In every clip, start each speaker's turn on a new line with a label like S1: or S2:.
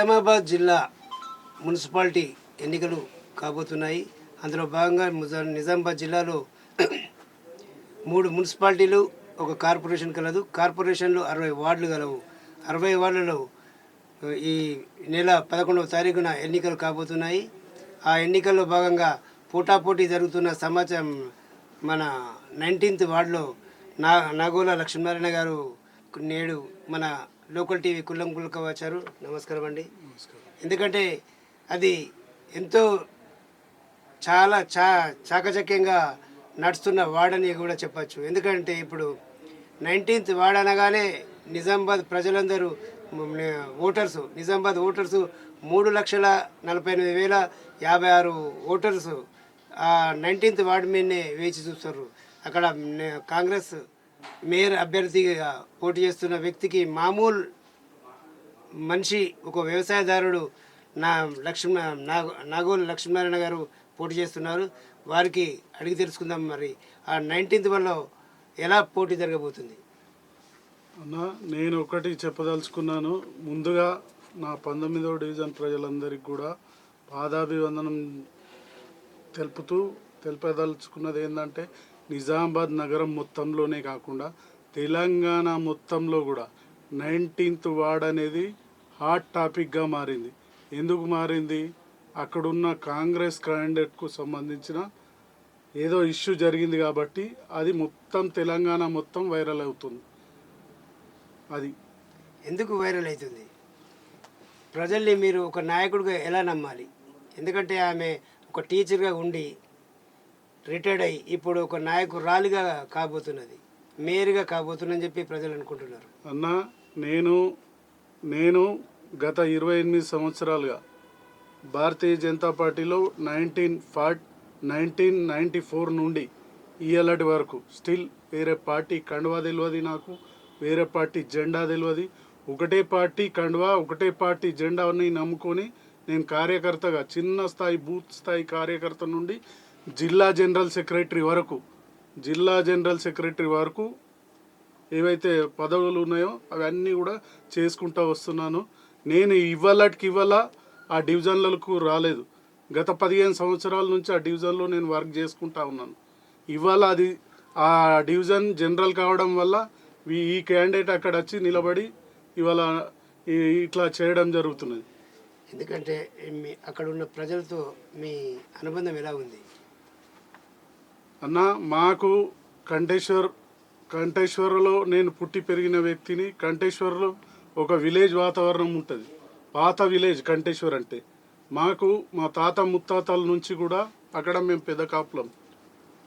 S1: నిజామాబాద్ జిల్లా మున్సిపాలిటీ ఎన్నికలు కాబోతున్నాయి. అందులో భాగంగా నిజామాబాద్ జిల్లాలో మూడు మున్సిపాలిటీలు ఒక కార్పొరేషన్ కలదు. కార్పొరేషన్లు అరవై వార్డులు గలవు. అరవై వార్డులలో ఈ నెల పదకొండవ తారీఖున ఎన్నికలు కాబోతున్నాయి. ఆ ఎన్నికల్లో భాగంగా పోటాపోటీ జరుగుతున్న సమాచారం మన నైన్టీన్త్ వార్డులో నా నాగోల లక్ష్మీనారాయణ గారు నేడు మన లోకల్ టీవీ కుల్లం కుల్క వచ్చారు నమస్కారం అండి. ఎందుకంటే అది ఎంతో చాలా చా చాకచక్యంగా నడుస్తున్న వాడని కూడా చెప్పచ్చు. ఎందుకంటే ఇప్పుడు నైన్టీన్త్ వార్డ్ అనగానే నిజామాబాద్ ప్రజలందరూ ఓటర్స్. నిజామాబాద్ ఓటర్స్ మూడు లక్షల నలభై ఎనిమిది వేల యాభై ఆరు ఓటర్స్ ఆ నైన్టీన్త్ వార్డు మీదనే వేచి చూస్తారు. అక్కడ కాంగ్రెస్ మేయర్ అభ్యర్థిగా పోటీ చేస్తున్న వ్యక్తికి మామూలు మనిషి ఒక వ్యవసాయదారుడు నా లక్ష్మణ నాగోలు లక్ష్మీనారాయణ గారు పోటీ చేస్తున్నారు. వారికి అడిగి తెలుసుకుందాం మరి ఆ నైన్టీన్త్ వల్ల ఎలా పోటీ జరగబోతుంది?
S2: అన్న నేను ఒకటి చెప్పదలుచుకున్నాను. ముందుగా నా పంతొమ్మిదవ డివిజన్ ప్రజలందరికీ కూడా పాదాభివందనం తెలుపుతూ తెలుపదలుచుకున్నది ఏంటంటే నిజామాబాద్ నగరం మొత్తంలోనే కాకుండా తెలంగాణ మొత్తంలో కూడా నైన్టీన్త్ వార్డ్ అనేది హాట్ టాపిక్గా మారింది. ఎందుకు మారింది? అక్కడున్న కాంగ్రెస్ క్యాండిడేట్కు సంబంధించిన ఏదో ఇష్యూ జరిగింది కాబట్టి అది మొత్తం తెలంగాణ మొత్తం వైరల్ అవుతుంది. అది.
S1: ఎందుకు వైరల్ అవుతుంది? ప్రజల్ని మీరు ఒక నాయకుడిగా ఎలా నమ్మాలి? ఎందుకంటే ఆమె ఒక టీచర్గా ఉండి రిటైర్డ్ అయ్యి ఇప్పుడు ఒక నాయకురాలిగా కాబోతున్నది. మేయర్గా కాబోతుందని చెప్పి ప్రజలు అనుకుంటున్నారు.
S2: అన్న నేను నేను గత ఇరవై ఎనిమిది సంవత్సరాలుగా భారతీయ జనతా పార్టీలో nineteen forty nineteen ninety four నుండి ఇయలటి వరకు స్టిల్ వేరే పార్టీ కండువా తెలియదు నాకు వేరే పార్టీ జెండా తెలియదు ఒకటే పార్టీ కండువా ఒకటే పార్టీ జెండాని నమ్ముకొని నేను కార్యకర్తగా చిన్న స్థాయి బూత్ స్థాయి కార్యకర్త నుండి జిల్లా జనరల్ సెక్రటరీ వరకు జిల్లా జనరల్ సెక్రటరీ వరకు ఏవైతే పదవులు ఉన్నాయో అవన్నీ కూడా చేసుకుంటూ వస్తున్నాను. నేను ఇవ్వాలటికి ఇవ్వాల? ఆ డివిజన్లకు రాలేదు. గత పదిహేను సంవత్సరాల నుంచి ఆ డివిజన్లో నేను వర్క్ చేసుకుంటా ఉన్నాను. ఇవాళ అది? ఆ డివిజన్ జనరల్ కావడం వల్ల ఈ- ఈ క్యాండిడేట్ అక్కడ వచ్చి నిలబడి ఇవాళ ఇట్లా చేయడం జరుగుతున్నది.
S1: ఎందుకంటే మీ అక్కడ ఉన్న ప్రజలతో మీ అనుబంధం ఎలా ఉంది?
S2: అన్న మాకు కంఠేశ్వర్ కంఠేశ్వరలో నేను పుట్టి పెరిగిన వ్యక్తిని కంఠేశ్వర్లో ఒక విలేజ్ వాతావరణం ఉంటుంది. పాత విలేజ్ కంఠేశ్వర్ అంటే. మాకు మా తాత ముత్తాతల నుంచి కూడా అక్కడ మేము పెద్ద కాపులం.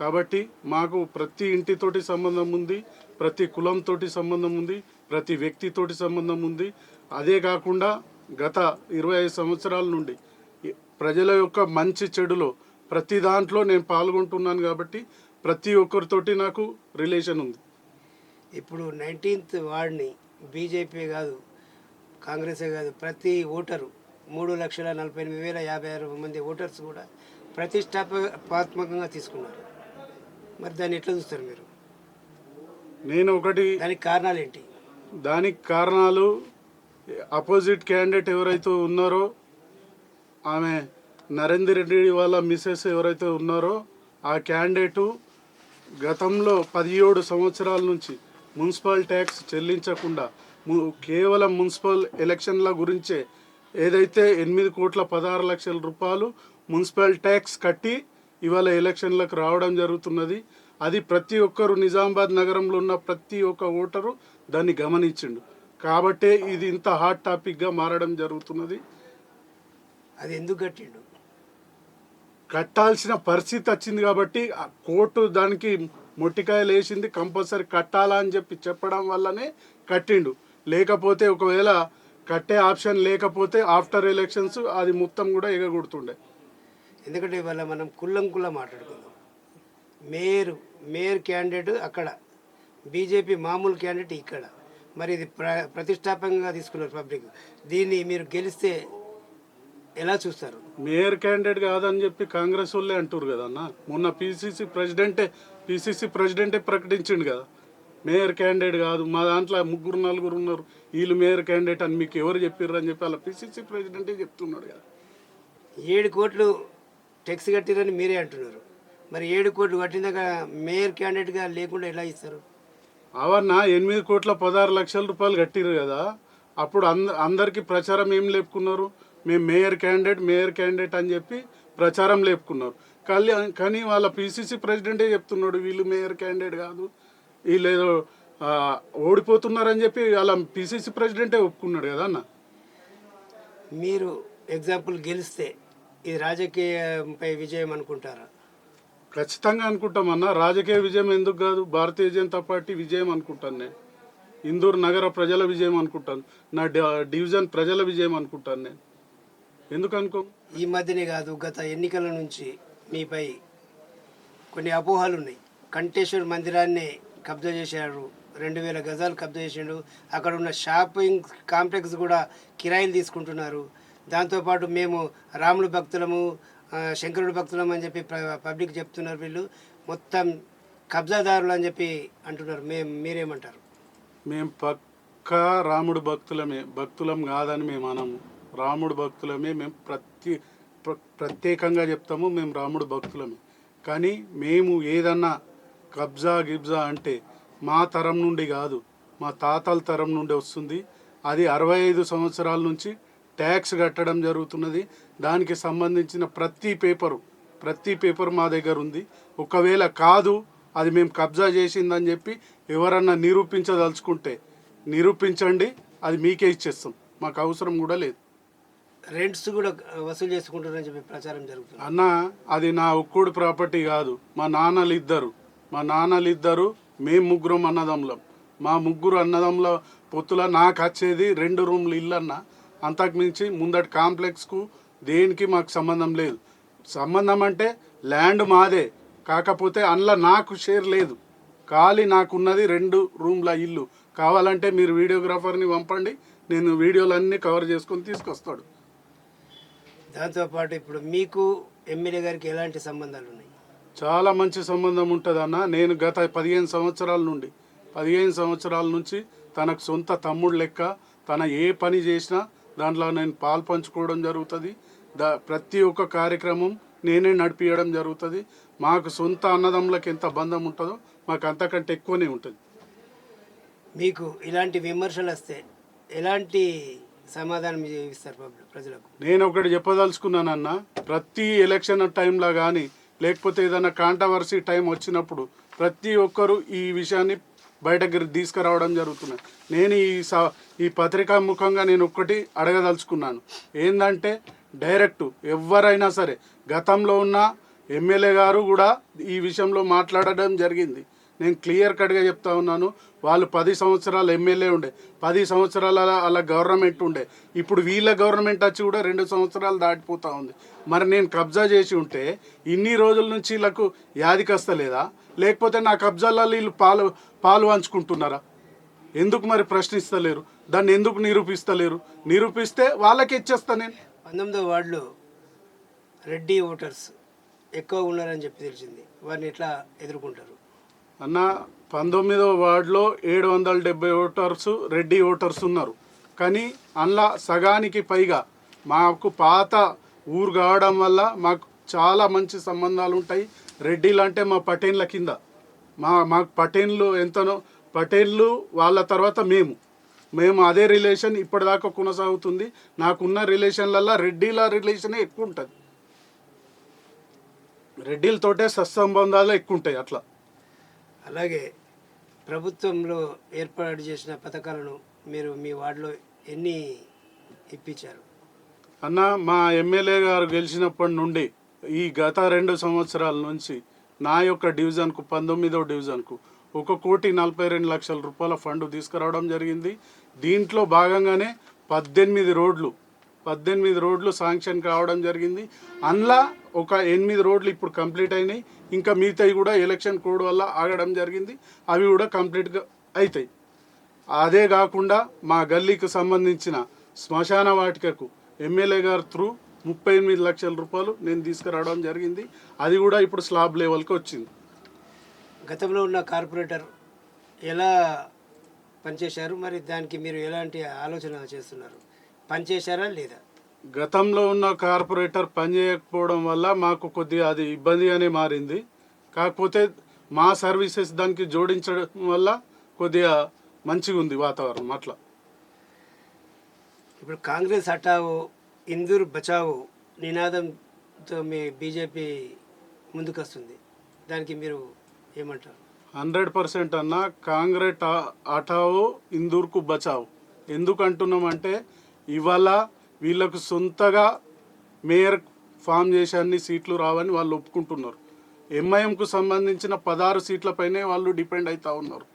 S2: కాబట్టి మాకు ప్రతి ఇంటితోటి సంబంధం ఉంది ప్రతి కులంతోటి సంబంధం ఉంది ప్రతి వ్యక్తితోటి సంబంధం ఉంది. అదే కాకుండా గత ఇరవై ఐదు సంవత్సరాల నుండి ప్రజల యొక్క మంచి చెడులో ప్రతి దాంట్లో నేను పాల్గొంటున్నాను కాబట్టి ప్రతి ఒక్కరితోటి నాకు రిలేషన్ ఉంది.
S1: ఇప్పుడు నైన్టీన్త్ వార్డ్ని బీజేపీ కాదు కాంగ్రెసే కాదు ప్రతి ఓటరు మూడు లక్షల నలభై ఎనిమిది వేల యాభై ఆరు మంది ఓటర్స్ కూడా ప్రతిష్టాత్మకంగా తీసుకున్నారు. మరి దాన్ని ఎట్లా చూస్తారు మీరు?
S2: నేను ఒకటి
S1: దానికి కారణాలు ఏంటి?
S2: దానికి కారణాలు అపోజిట్ క్యాండిడేట్ ఎవరైతే ఉన్నారో ఆమె నరేందర్ రెడ్డి వాళ్ళ మిస్సెస్ ఎవరైతే ఉన్నారో ఆ క్యాండిడేటు గతంలో పదిహేడు సంవత్సరాల నుంచి మున్సిపల్ ట్యాక్స్ చెల్లించకుండా కేవలం మున్సిపల్ ఎలక్షన్ల గురించే ఏదైతే ఎనిమిది కోట్ల పదహారు లక్షల రూపాయలు మున్సిపల్ ట్యాక్స్ కట్టి ఇవాళ ఎలక్షన్లకు రావడం జరుగుతున్నది. అది ప్రతి ఒక్కరు నిజామాబాద్ నగరంలో ఉన్న ప్రతి ఒక్క ఓటరు దాన్ని గమనించిండు. కాబట్టే ఇది ఇంత హాట్ టాపిక్గా మారడం జరుగుతున్నది.
S1: అది ఎందుకు కట్టిండు?
S2: కట్టాల్సిన పరిస్థితి వచ్చింది కాబట్టి ఆ కోర్టు దానికి మొట్టికాయలు వేసింది కంపల్సరీ కట్టాలా అని చెప్పి చెప్పడం వల్లనే కట్టిండు. లేకపోతే ఒకవేళ కట్టే ఆప్షన్ లేకపోతే ఆఫ్టర్ ఎలక్షన్స్ అది మొత్తం కూడా ఎగగొడుతుండే.
S1: ఎందుకంటే ఇవాళ మనం కుల్లం కుల్ల మాట్లాడుకుందాం. మేయర్ మేయర్ క్యాండిడేట్ అక్కడ బీజేపీ మామూలు క్యాండిడేట్ ఇక్కడ. మరి ఇది ప్ర ప్రతిష్టాపకంగా తీసుకున్నారు పబ్లిక్. దీన్ని మీరు గెలిస్తే ఎలా చూస్తారు?
S2: మేయర్ క్యాండిడేట్ కాదని చెప్పి కాంగ్రెస్ వాళ్ళే అంటారు కదా అన్న. మొన్న పిసిసి ప్రెసిడెంటే పిసిసి ప్రెసిడెంటే ప్రకటించిండు కదా. మేయర్ క్యాండిడేట్ కాదు మా దాంట్లో ముగ్గురు నలుగురు ఉన్నారు. వీళ్ళు మేయర్ క్యాండిడేట్ అని మీకు ఎవరు చెప్పారు అని చెప్పి అలా పిసిసి ప్రెసిడెంటే చెప్తున్నాడు కదా.
S1: ఏడు కోట్లు టెక్స్ కట్టిరని మీరే అంటున్నారు. మరి ఏడు కోట్లు కట్టినాక మేయర్ క్యాండిడేట్గా లేకుండా ఎలా ఇస్తారు?
S2: అవన్న ఎనిమిది కోట్ల పదహారు లక్షల రూపాయలు కట్టిరు కదా. అప్పుడు అంద అందరికీ ప్రచారం ఏం లేపుకున్నారు? మేము మేయర్ క్యాండిడేట్ మేయర్ క్యాండిడేట్ అని చెప్పి ప్రచారం లేపుకున్నారు. కానీ కానీ వాళ్ళ పిసిసి ప్రెసిడెంటే చెప్తున్నాడు వీళ్ళు మేయర్ క్యాండిడేట్ కాదు వీళ్ళు ఏదో ఓడిపోతున్నారని చెప్పి వాళ్ళ పిసిసి ప్రెసిడెంటే ఒప్పుకున్నాడు కదా అన్న?
S1: మీరు ఎగ్జాంపుల్ గెలిస్తే ఇది రాజకీయంపై విజయం అనుకుంటారా?
S2: ఖచ్చితంగా అనుకుంటామన్నా రాజకీయ విజయం ఎందుకు కాదు భారతీయ జనతా పార్టీ విజయం అనుకుంటాను నేను. ఇందూరు నగర ప్రజల విజయం అనుకుంటాను నా డివిజన్ ప్రజల విజయం అనుకుంటాను నేను. ఎందుకు అనుకో
S1: ఈ మధ్యనే కాదు గత ఎన్నికల నుంచి మీపై కొన్ని అపోహలు ఉన్నాయి కంటేశ్వర్ మందిరాన్ని కబ్జా చేశారు రెండు వేల గజాలు కబ్జా చేసిండు. అక్కడ ఉన్న షాపింగ్ కాంప్లెక్స్ కూడా కిరాయిలు తీసుకుంటున్నారు. దాంతోపాటు మేము రాముడు భక్తులము శంకరుడు భక్తులం అని చెప్పి పబ్లిక్ చెప్తున్నారు వీళ్ళు. మొత్తం కబ్జాదారులు అని చెప్పి అంటున్నారు. మేము మీరేమంటారు?
S2: మేము పక్కా రాముడు భక్తులమే భక్తులం కాదని మేము అనము. రాముడు భక్తులమే మేము ప్రతి ప్రత్యేకంగా చెప్తాము మేము రాముడు భక్తులమే. కానీ మేము ఏదన్నా కబ్జా గిబ్జా అంటే మా తరం నుండి కాదు మా తాతల తరం నుండి వస్తుంది. అది అరవై ఐదు సంవత్సరాల నుంచి ట్యాక్స్ కట్టడం జరుగుతున్నది. దానికి సంబంధించిన ప్రతి పేపరు ప్రతి పేపర్ మా దగ్గర ఉంది. ఒకవేళ కాదు అది మేము కబ్జా చేసిందని చెప్పి ఎవరన్నా నిరూపించదలుచుకుంటే నిరూపించండి అది మీకే ఇచ్చేస్తాం. మాకు అవసరం కూడా లేదు.
S1: రెంట్స్ కూడా వసూలు చేసుకుంటారని చెప్పి ప్రచారం జరుగుతుంది.
S2: అన్న అది నా ఒక్కడు ప్రాపర్టీ కాదు. మా నాన్నలు ఇద్దరు మా నాన్నలు ఇద్దరు మేము ముగ్గురం అన్నదమ్ములం. మా ముగ్గురు అన్నదమ్ముల పొత్తుల నాకు వచ్చేది రెండు రూమ్లు ఇల్లు అన్న అంతకు మించి ముందటి కాంప్లెక్స్కు దేనికి మాకు సంబంధం లేదు. సంబంధం అంటే ల్యాండ్ మాదే. కాకపోతే అందులో నాకు షేర్ లేదు. ఖాళీ నాకున్నది రెండు రూమ్ల ఇల్లు. కావాలంటే మీరు వీడియోగ్రాఫర్ని పంపండి. నేను వీడియోలన్నీ కవర్ చేసుకొని తీసుకొస్తాడు.
S1: దాంతోపాటు ఇప్పుడు మీకు ఎమ్మెల్యే గారికి ఎలాంటి సంబంధాలు ఉన్నాయి?
S2: చాలా మంచి సంబంధం ఉంటుంది అన్న నేను గత పదిహేను సంవత్సరాల నుండి పదిహేను సంవత్సరాల నుంచి తనకు సొంత తమ్ముడు లెక్క తన ఏ పని చేసినా దాంట్లో నేను పాలు పంచుకోవడం జరుగుతుంది. దా ప్రతి ఒక్క కార్యక్రమం నేనే నడిపించడం జరుగుతుంది. మాకు సొంత అన్నదమ్ములకు ఎంత బంధం ఉంటుందో మాకు అంతకంటే ఎక్కువనే ఉంటుంది.
S1: మీకు ఇలాంటి విమర్శలు వస్తే ఎలాంటి సమాధానం ఇస్తారు ప్రజలకు.
S2: నేను ఒకటి చెప్పదలుచుకున్నానన్న ప్రతి ఎలక్షన్ టైంలో కానీ లేకపోతే ఏదైనా కాంట్రవర్సీ టైం వచ్చినప్పుడు ప్రతి ఒక్కరు ఈ విషయాన్ని బయటకు తీసుకురావడం జరుగుతున్నది నేను ఈ స ఈ పత్రికా ముఖంగా నేను ఒక్కటి అడగదలుచుకున్నాను. ఏంటంటే డైరెక్ట్ ఎవరైనా సరే గతంలో ఉన్న ఎమ్మెల్యే గారు కూడా ఈ విషయంలో మాట్లాడడం జరిగింది. నేను క్లియర్ కట్గా చెప్తా ఉన్నాను. వాళ్ళు పది సంవత్సరాలు ఎమ్మెల్యే ఉండే పది సంవత్సరాల అలా గవర్నమెంట్ ఉండే. ఇప్పుడు వీళ్ళ గవర్నమెంట్ వచ్చి కూడా రెండు సంవత్సరాలు దాటిపోతూ ఉంది. మరి నేను కబ్జా చేసి ఉంటే ఇన్ని రోజుల నుంచి వీళ్ళకు యాదికి వస్తలేదా లేకపోతే నా కబ్జాలలో వీళ్ళు పాలు పాలు పంచుకుంటున్నారా? ఎందుకు మరి ప్రశ్నిస్తలేరు? దాన్ని ఎందుకు నిరూపిస్తలేరు? నిరూపిస్తే వాళ్ళకి ఇచ్చేస్తా నేను.
S1: పంతొమ్మిదో వార్డులో రెడ్డి ఓటర్స్ ఎక్కువ ఉన్నారని చెప్పి తెలిసింది. వారిని ఎట్లా ఎదుర్కొంటారు?
S2: అన్న పంతొమ్మిదవ వార్డులో ఏడు వందల డెబ్బై ఓటర్స్ రెడ్డి ఓటర్స్ ఉన్నారు. కానీ అందులో సగానికి పైగా మాకు పాత ఊరు కావడం వల్ల మాకు చాలా మంచి సంబంధాలు ఉంటాయి. రెడ్డిలు అంటే మా పటేన్ల కింద. మా మాకు పటేన్లు ఎంతనో పటేన్లు వాళ్ళ తర్వాత మేము. మేము అదే రిలేషన్ ఇప్పటిదాకా కొనసాగుతుంది. నాకున్న రిలేషన్లల్లో రెడ్డిల రిలేషనే ఎక్కువ ఉంటుంది రెడ్డిలతోటే సత్సంబంధాలు ఎక్కువ ఉంటాయి అట్లా.
S1: అలాగే ప్రభుత్వంలో ఏర్పాటు చేసిన పథకాలను మీరు మీ వార్డులో ఎన్ని ఇప్పించారు?
S2: అన్న మా ఎమ్మెల్యే గారు గెలిచినప్పటి నుండి ఈ గత రెండు సంవత్సరాల నుంచి నా యొక్క డివిజన్కు పంతొమ్మిదవ డివిజన్కు ఒక కోటి నలభై రెండు లక్షల రూపాయల ఫండ్ తీసుకురావడం జరిగింది. దీంట్లో భాగంగానే పద్దెనిమిది రోడ్లు పద్దెనిమిది రోడ్లు శాంక్షన్ కావడం జరిగింది. అందులో ఒక ఎనిమిది రోడ్లు ఇప్పుడు కంప్లీట్ అయినాయి. ఇంకా మిగతాయి కూడా ఎలక్షన్ కోడ్ వల్ల ఆగడం జరిగింది. అవి కూడా కంప్లీట్గా అవుతాయి అదే కాకుండా మా గల్లీకి సంబంధించిన శ్మశాన వాటికకు ఎమ్మెల్యే గారు త్రూ ముప్పై ఎనిమిది లక్షల రూపాయలు నేను తీసుకురావడం జరిగింది. అది కూడా ఇప్పుడు స్లాబ్ లెవెల్కి వచ్చింది.
S1: గతంలో ఉన్న కార్పొరేటర్ ఎలా పనిచేశారు? మరి దానికి మీరు ఎలాంటి ఆలోచన చేస్తున్నారు? పనిచేశారా లేదా?
S2: గతంలో ఉన్న కార్పొరేటర్ పనిచేయకపోవడం వల్ల మాకు కొద్దిగా అది ఇబ్బందిగానే మారింది. కాకపోతే మా సర్వీసెస్ దానికి జోడించడం వల్ల కొద్దిగా మంచిగా ఉంది వాతావరణం అట్లా.
S1: ఇప్పుడు కాంగ్రెస్ హటావో ఇందూర్ బచావో నినాదంతో మీ బీజేపీ ముందుకు వస్తుంది దానికి మీరు ఏమంటారు?
S2: హండ్రెడ్ పర్సెంట్ అన్న కాంగ్రెస్ హటావో ఇందూర్కు బచావు. ఎందుకు అంటున్నామంటే ఇవాళ వీళ్ళకు సొంతగా మేయర్ ఫామ్ చేసి అన్ని సీట్లు రావని వాళ్ళు ఒప్పుకుంటున్నారు. ఎంఐఎంకు సంబంధించిన పదహారు సీట్లపైనే వాళ్ళు డిపెండ్ అవుతూ ఉన్నారు.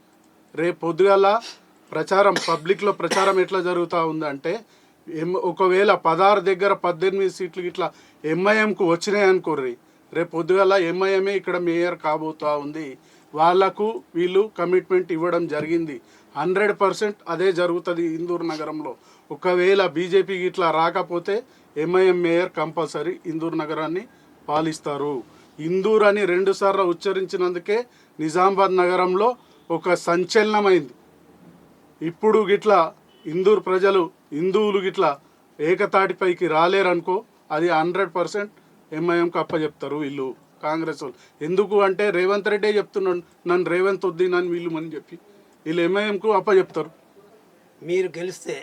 S2: రేపు పొద్దుగల ప్రచారం పబ్లిక్లో ప్రచారం ఎట్లా జరుగుతూ ఉందంటే ఎం ఒకవేళ పదహారు దగ్గర పద్దెనిమిది సీట్లు ఇట్లా ఎంఐఎంకు వచ్చినాయి అనుకోర్రి రేపు పొద్దుగల ఎంఐఎంఏ ఇక్కడ మేయర్ కాబోతా ఉంది. వాళ్ళకు వీళ్ళు కమిట్మెంట్ ఇవ్వడం జరిగింది. హండ్రెడ్ పర్సెంట్ అదే జరుగుతుంది ఇందూరు నగరంలో. ఒకవేళ బీజేపీకి ఇట్లా రాకపోతే ఎంఐఎం మేయర్ కంపల్సరీ ఇందూరు నగరాన్ని పాలిస్తారు. ఇందూర్ అని రెండుసార్లు ఉచ్చరించినందుకే నిజామాబాద్ నగరంలో ఒక సంచలనమైంది. ఇప్పుడు గిట్లా ఇందూర్ ప్రజలు హిందువులు గిట్లా ఏకతాటిపైకి రాలేరనుకో అది హండ్రెడ్ పర్సెంట్ ఎంఐఎంకి అప్పచెప్తారు వీళ్ళు కాంగ్రెస్ వాళ్ళు. ఎందుకు అంటే రేవంత్ రెడ్డే చెప్తున్నాడు నన్ను రేవంత్ వద్ది నన్ను వీళ్ళు మని చెప్పి. వీళ్ళు ఎంఐఎంకు అప్పచెప్తారు
S1: మీరు గెలిస్తే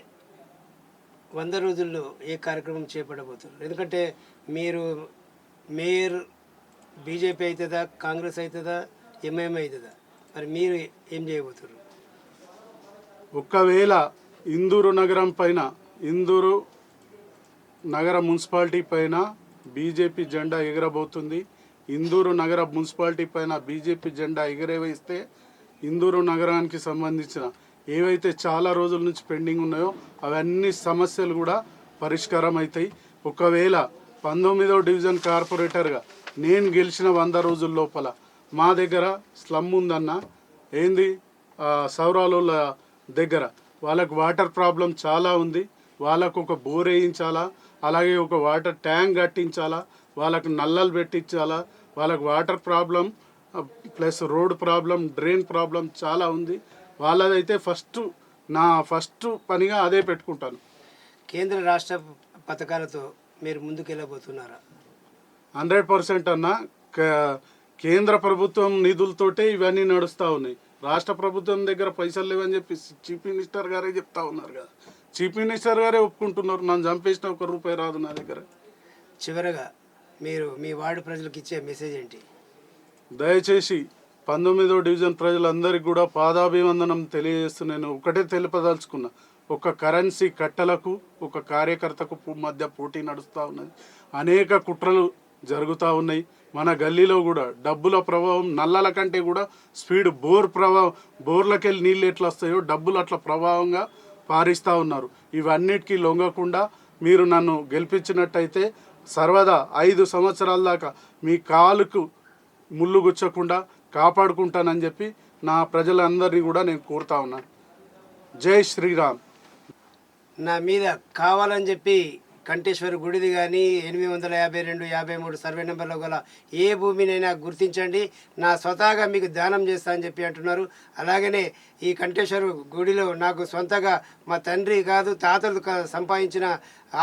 S1: వంద రోజుల్లో ఏ కార్యక్రమం చేపట్టబోతున్నారు? ఎందుకంటే మీరు మేయర్ బీజేపీ అవుతుందా కాంగ్రెస్ అవుతుందా ఎంఐఎం అవుతుందా మరి మీరు ఏం చేయబోతున్నారు?
S2: ఒకవేళ ఇందూరు నగరం పైన ఇందూరు నగర మున్సిపాలిటీ పైన బీజేపీ జెండా ఎగరబోతుంది ఇందూరు నగర మున్సిపాలిటీ పైన బీజేపీ జెండా ఎగరవేస్తే ఇందూరు నగరానికి సంబంధించిన ఏవైతే చాలా రోజుల నుంచి పెండింగ్ ఉన్నాయో అవన్నీ సమస్యలు కూడా పరిష్కారం అవుతాయి. ఒకవేళ పంతొమ్మిదో డివిజన్ కార్పొరేటర్గా నేను గెలిచిన వంద రోజుల లోపల మా దగ్గర స్లమ్ ఉందన్న ఏంది? సౌరాలోళ్ళ దగ్గర వాళ్ళకు వాటర్ ప్రాబ్లం చాలా ఉంది. వాళ్ళకు ఒక బోర్ వేయించాలా? అలాగే ఒక వాటర్ ట్యాంక్ కట్టించాలా? వాళ్ళకు నల్లలు పెట్టించాలా? వాళ్ళకు water problem plus road problem drain problem చాలా ఉంది. వాళ్ళదైతే ఫస్ట్ నా ఫస్ట్ పనిగా అదే పెట్టుకుంటాను.
S1: కేంద్ర రాష్ట్ర పథకాలతో మీరు ముందుకు వెళ్ళబోతున్నారా
S2: హండ్రెడ్ పర్సెంట్ అన్న. కేంద్ర ప్రభుత్వం నిధులతోటే ఇవన్నీ నడుస్తూ ఉన్నాయి. రాష్ట్ర ప్రభుత్వం దగ్గర పైసలు లేవని చెప్పి చీఫ్ మినిస్టర్ గారే చెప్తా ఉన్నారు కదా. చీఫ్ మినిస్టర్ గారే ఒప్పుకుంటున్నారు. నన్ను చంపేసిన ఒక రూపాయి రాదు నా దగ్గర.
S1: చివరగా మీరు మీ వార్డు ప్రజలకు ఇచ్చే మెసేజ్ ఏంటి?
S2: దయచేసి పంతొమ్మిదో డివిజన్ ప్రజలందరికీ కూడా పాదాభివందనం తెలియజేస్తున్నాను ఒకటే తెలిపదలుచుకున్నా. ఒక కరెన్సీ కట్టలకు ఒక కార్యకర్తకు మధ్య పోటీ నడుస్తూ ఉన్నది. అనేక కుట్రలు జరుగుతూ ఉన్నాయి. మన గల్లీలో కూడా డబ్బుల ప్రభావం నల్లల కంటే కూడా స్పీడ్ బోర్ ప్రభావం బోర్లకెళ్ళి నీళ్ళు ఎట్లా వస్తాయో డబ్బులు అట్లా ప్రభావంగా పారిస్తూ ఉన్నారు. ఇవన్నిటికీ లొంగకుండా మీరు నన్ను గెలిపించినట్టయితే సర్వదా ఐదు సంవత్సరాల దాకా మీ కాలుకు ముళ్ళు గుచ్చకుండా కాపాడుకుంటానని చెప్పి నా ప్రజలందరినీ కూడా నేను కోరుతా ఉన్నాను జై శ్రీరామ్.
S1: నా మీద కావాలని చెప్పి కంటేశ్వర గుడిది కానీ ఎనిమిది వందల యాభై రెండు యాభై మూడు సర్వే నెంబర్లో గల ఏ భూమినైనా గుర్తించండి. నా స్వతహాగా మీకు దానం చేస్తా అని చెప్పి అంటున్నారు. అలాగనే ఈ కంటేశ్వర గుడిలో నాకు సొంతగా మా తండ్రి కాదు తాతలు సంపాదించిన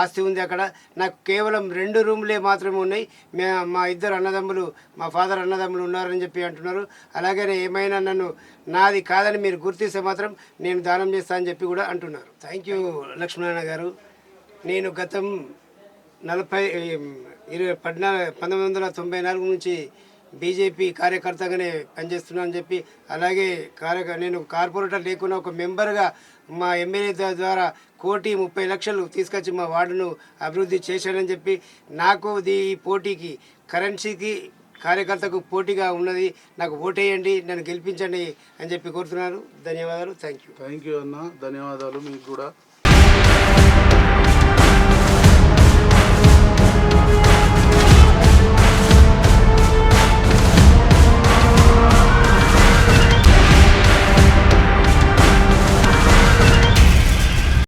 S1: ఆస్తి ఉంది అక్కడ. నాకు కేవలం రెండు రూములే మాత్రమే ఉన్నాయి. మే మా ఇద్దరు అన్నదమ్ములు మా ఫాదర్ అన్నదమ్ములు ఉన్నారని చెప్పి అంటున్నారు. అలాగనే ఏమైనా నన్ను నాది కాదని మీరు గుర్తిస్తే మాత్రం నేను దానం చేస్తా అని చెప్పి కూడా అంటున్నారు. థ్యాంక్ యూ లక్ష్మీనారాయణ గారు. నేను గతం నలభై ఇరవై పద్నాలుగు పంతొమ్మిది వందల తొంభై నాలుగు నుంచి బీజేపీ కార్యకర్తగానే పనిచేస్తున్నానని చెప్పి అలాగే కార్య నేను కార్పొరేటర్ లేకుండా ఒక మెంబర్గా మా ఎమ్మెల్యే ద్వారా కోటి ముప్పై లక్షలు తీసుకొచ్చి మా వార్డును అభివృద్ధి చేశానని చెప్పి నాకు ఈ పోటీకి కరెన్సీకి కార్యకర్తకు పోటీగా ఉన్నది నాకు ఓటేయండి నన్ను గెలిపించండి అని చెప్పి కోరుతున్నారు. ధన్యవాదాలు. థ్యాంక్ యూ
S2: థ్యాంక్ యూ అన్న. ధన్యవాదాలు మీకు కూడా.